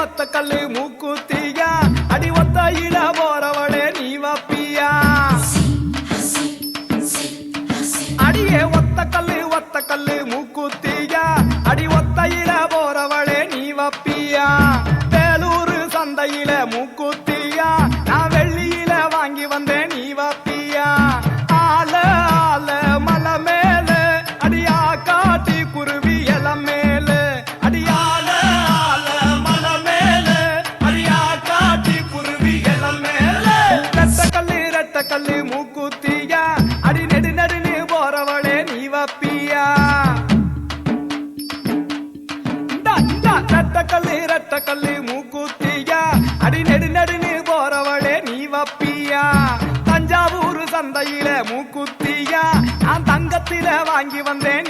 ஒத்த கல்லு மூக்குத்தியா? அடி ஒத்த இட போறவனே நீ வப்பியா? அடியே ஒத்த கல்லு ஒத்த கல்லு மூக்குத்தியா? அடி ஒத்த இட போறவளே நீ வப்பியா? வேலூர் சந்தையில மூக்குத்தியா? நான் போறவளே நீ வப்பியா மூக்குத்தியா? அடி நெடு நடுன்னு போறவளே நீ வப்பியா? தஞ்சாவூர் சந்தையில மூக்குத்தியா? நான் தங்கத்தில வாங்கி வந்தேன்